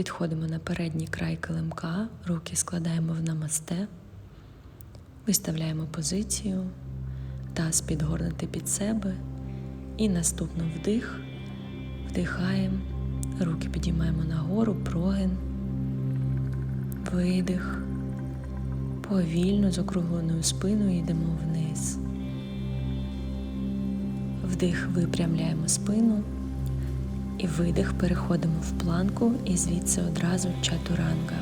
Підходимо на передній край килимка, руки складаємо в намасте, виставляємо позицію, таз підгорнути під себе. І наступно вдих, вдихаємо, руки підіймаємо нагору, прогин, видих. Повільно з округленою спиною йдемо вниз. Вдих випрямляємо спину. І видих переходимо в планку і звідси одразу чатуранга.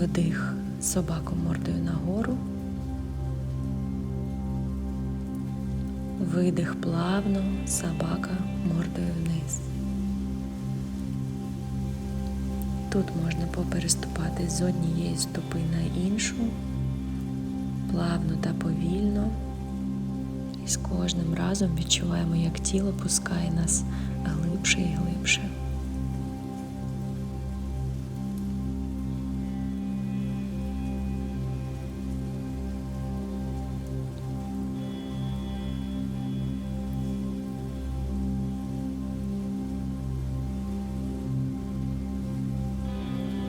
Вдих собаку мордою нагору. Видих плавно, собака мордою вниз. Тут можна попереступати з однієї стопи на іншу, плавно та повільно. І з кожним разом відчуваємо, як тіло пускає нас глибше і глибше.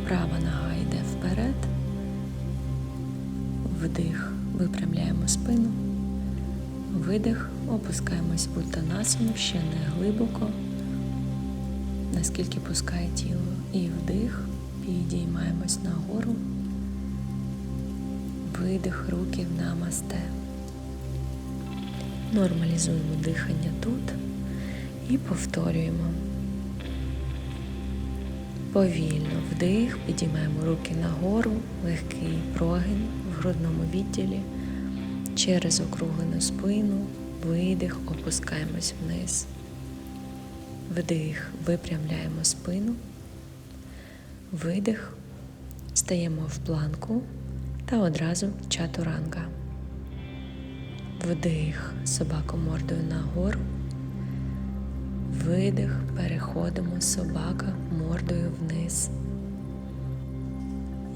Права нога йде вперед, вдих, випрямляємо спину. Видих, опускаємось в утанасану ще не глибоко, наскільки пускає тіло. І вдих, підіймаємось нагору, видих руки в намасте. Нормалізуємо дихання тут і повторюємо. Повільно вдих, підіймаємо руки нагору, легкий прогин в грудному відділі. Через округлену спину, видих, опускаємось вниз. Вдих, випрямляємо спину. Видих, стаємо в планку та одразу чатуранга. Вдих, собаку мордою нагору. Видих, переходимо собака мордою вниз.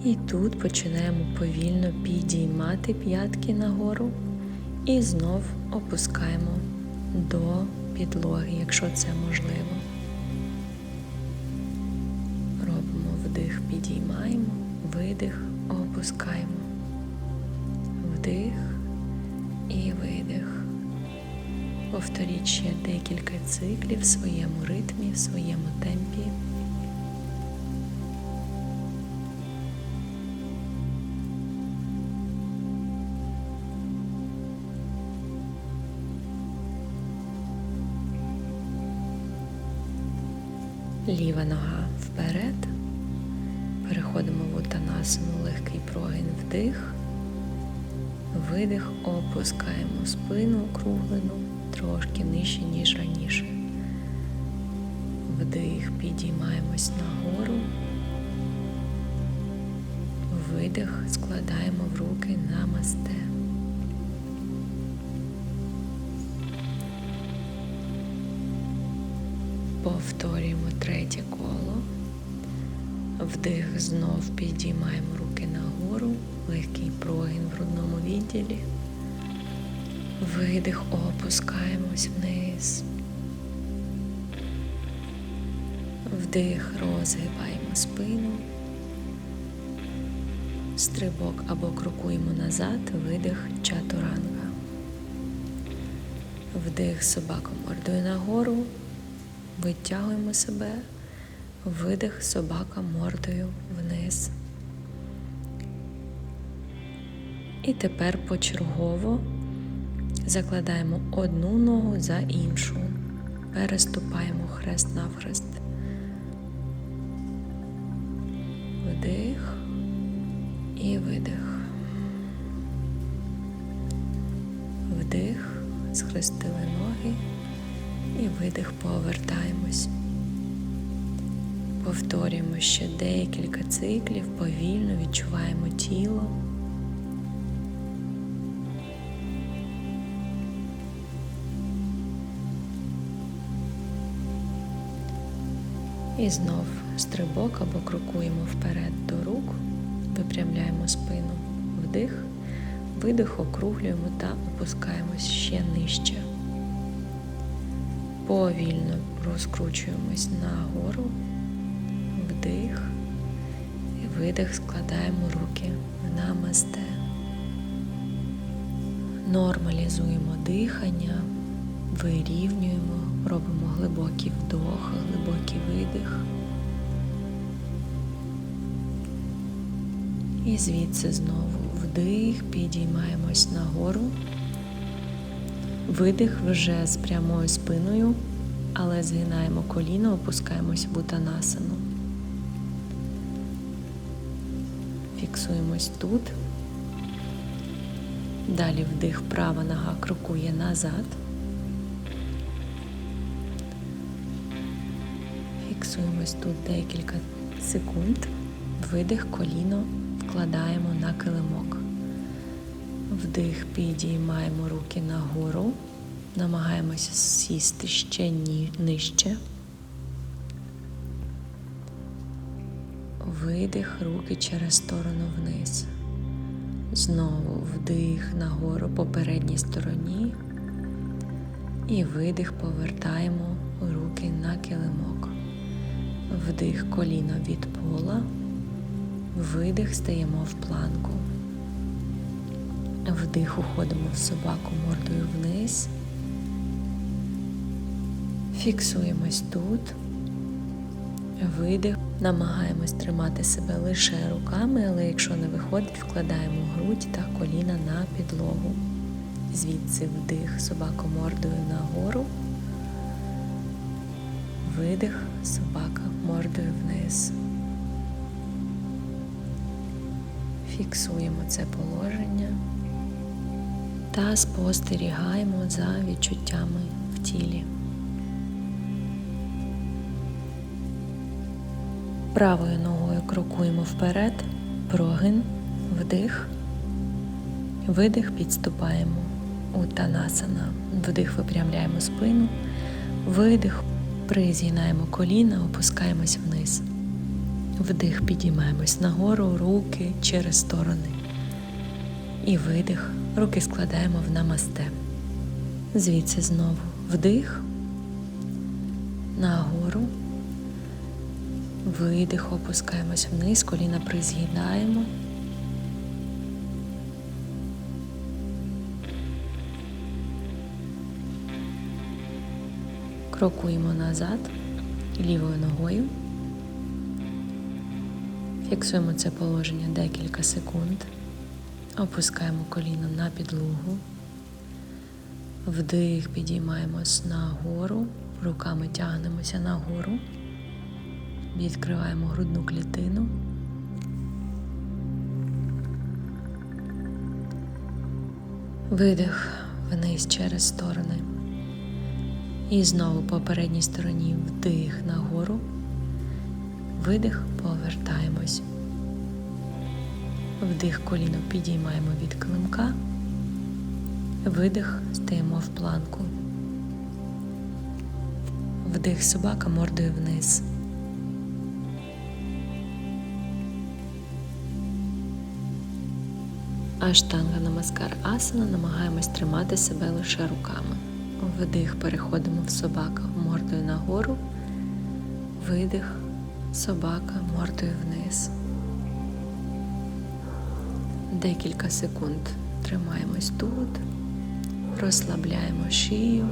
І тут починаємо повільно підіймати п'ятки нагору і знов опускаємо до підлоги, якщо це можливо. Робимо вдих, підіймаємо, видих, опускаємо. Вдих і видих. Повторіть ще декілька циклів в своєму ритмі, в своєму темпі. Ліва нога вперед. Переходимо в утанасану, легкий прогин вдих. Видих, опускаємо спину округлену, трошки нижче, ніж раніше. Вдих, підіймаємось нагору. Видих, складаємо в руки намасте. Повторюємо третє коло. Вдих, знов підіймаємо руки нагору, легкий прогин в грудному відділі. Видих, опускаємось вниз. Вдих, розгибаємо спину. Стрибок або крокуємо назад, видих чатуранга. Вдих собаку мордою нагору. Витягуємо себе, видих собака мордою вниз. І тепер почергово закладаємо одну ногу за іншу, переступаємо хрест навхрест. Вдих і видих. Вдих, схрестили ноги. І видих, повертаємось. Повторюємо ще декілька циклів, повільно відчуваємо тіло. І знов стрибок або крокуємо вперед до рук, випрямляємо спину, вдих, видих, округлюємо та опускаємось ще нижче. Повільно розкручуємось нагору, вдих і видих, складаємо руки в намасте. Нормалізуємо дихання, вирівнюємо, робимо глибокий вдох, глибокий видих. І звідси знову вдих, підіймаємось нагору. Видих вже з прямою спиною, але згинаємо коліно, опускаємось в утанасану. Фіксуємось тут. Далі вдих, права нога крокує назад. Фіксуємось тут декілька секунд. Видих, коліно вкладаємо на килимок. Вдих, підіймаємо руки нагору, намагаємося сісти ще нижче. Видих, руки через сторону вниз. Знову вдих нагору по передній стороні. І видих, повертаємо руки на килимок. Вдих коліно від пола. Видих, стаємо в планку. Вдих, уходимо в собаку мордою вниз. Фіксуємось тут. Видих. Намагаємось тримати себе лише руками, але якщо не виходить, вкладаємо грудь та коліна на підлогу. Звідси вдих, собака мордою нагору. Видих, собака мордою вниз. Фіксуємо це положення та спостерігаємо за відчуттями в тілі. Правою ногою крокуємо вперед, прогин, вдих, видих, підступаємо у танасана. Вдих, випрямляємо спину, видих, призгинаємо коліна, опускаємось вниз. Вдих, підіймаємось нагору, руки через сторони. І видих, руки складаємо в намасте. Звідси знову вдих, нагору. Видих, опускаємось вниз, коліна призгинаємо. Крокуємо назад лівою ногою. Фіксуємо це положення декілька секунд. Опускаємо коліно на підлогу. Вдих, підіймаємось нагору, руками тягнемося нагору. Відкриваємо грудну клітину. Видих вниз через сторони. І знову по передній стороні вдих нагору. Видих, повертаємось. Вдих коліно підіймаємо від климка. Видих, стаємо в планку. Вдих собака мордою вниз. Аштанга намаскар асана намагаємось тримати себе лише руками. Вдих, переходимо в собака мордою нагору, видих, собака мордою вниз. Декілька секунд тримаємось тут, розслабляємо шию.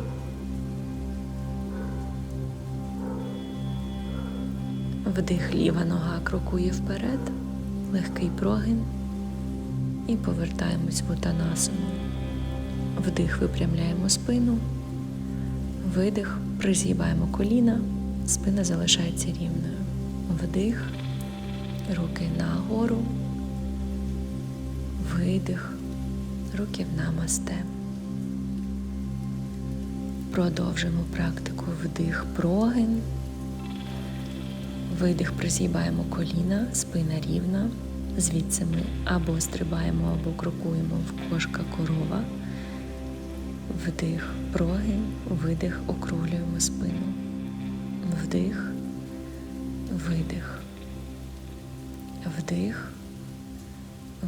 Вдих, ліва нога крокує вперед, легкий прогин і повертаємось в утанасану. Вдих, випрямляємо спину, видих, призгибаємо коліна, спина залишається рівною. Вдих, руки нагору, видих, руки в намасте. Продовжимо практику вдих, прогин. Видих, призгибаємо коліна, спина рівна. Звідси ми або стрибаємо, або крокуємо в кошка корова. Вдих, прогин, видих, округлюємо спину. Вдих, видих. Вдих,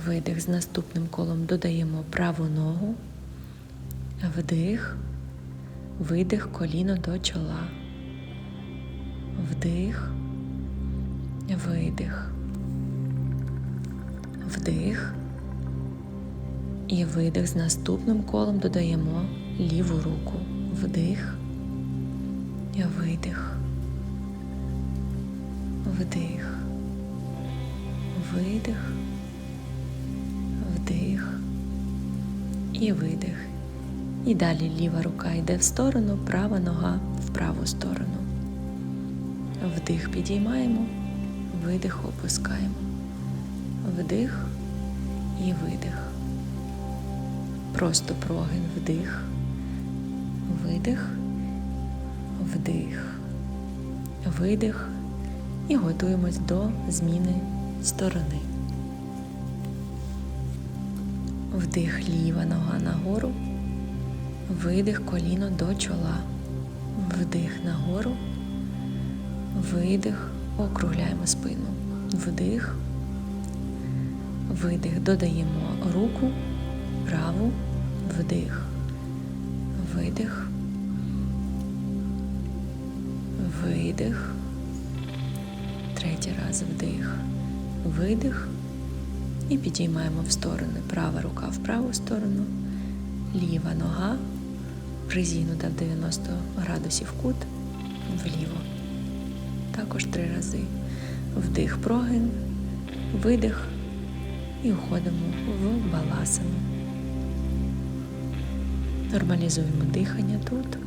видих. З наступним колом додаємо праву ногу. Вдих, видих коліно до чола. Вдих, видих, вдих. І видих з наступним колом додаємо ліву руку. Вдих. Видих. Вдих. Видих. І видих. І далі ліва рука йде в сторону, права нога в праву сторону. Вдих підіймаємо, видих опускаємо. Вдих і видих. Просто прогин вдих, видих, вдих, видих і готуємось до зміни сторони. Вдих ліва нога нагору, видих коліно до чола, вдих нагору, видих, округляємо спину, вдих, видих, додаємо руку праву, вдих, видих, видих, третій раз вдих, видих і підіймаємо в сторони. Права рука в праву сторону, ліва нога, призігнута в 90 градусів кут, вліво. Також три рази. Вдих, прогин, видих і уходимо в баласану. Нормалізуємо дихання тут.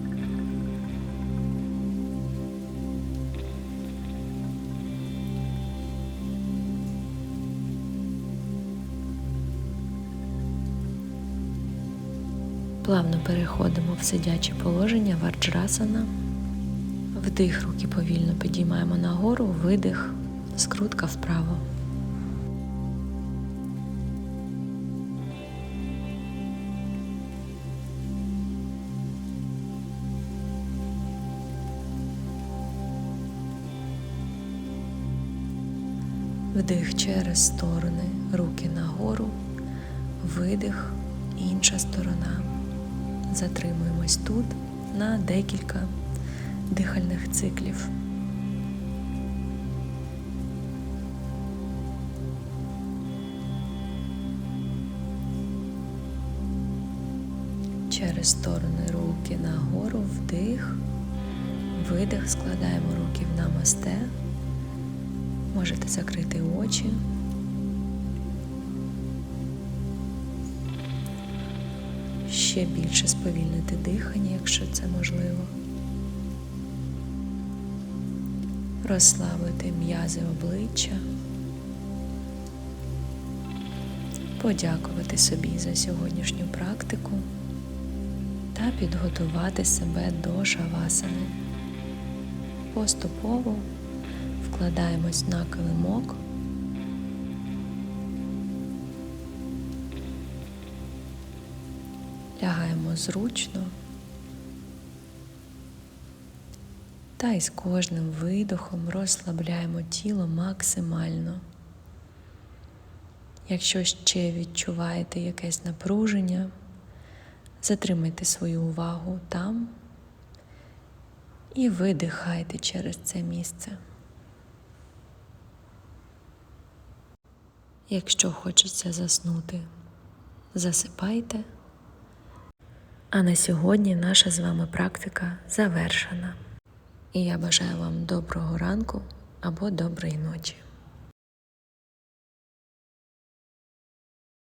Плавно переходимо в сидяче положення варджрасана. Вдих руки повільно підіймаємо нагору, видих, скрутка вправо. Вдих через сторони, руки нагору, видих, інша сторона. Затримуємось тут на декілька дихальних циклів. Через сторони руки нагору, вдих, видих, складаємо руки в намасте. Можете закрити очі. Ще більше сповільнити дихання, якщо це можливо. Розслабити м'язи обличчя, подякувати собі за сьогоднішню практику та підготувати себе до шавасани. Поступово вкладаємось на килимок. Лягаємо зручно та із кожним видохом розслабляємо тіло максимально. Якщо ще відчуваєте якесь напруження, затримайте свою увагу там і видихайте через це місце. Якщо хочеться заснути, засипайте. А на сьогодні наша з вами практика завершена. І я бажаю вам доброго ранку або доброї ночі.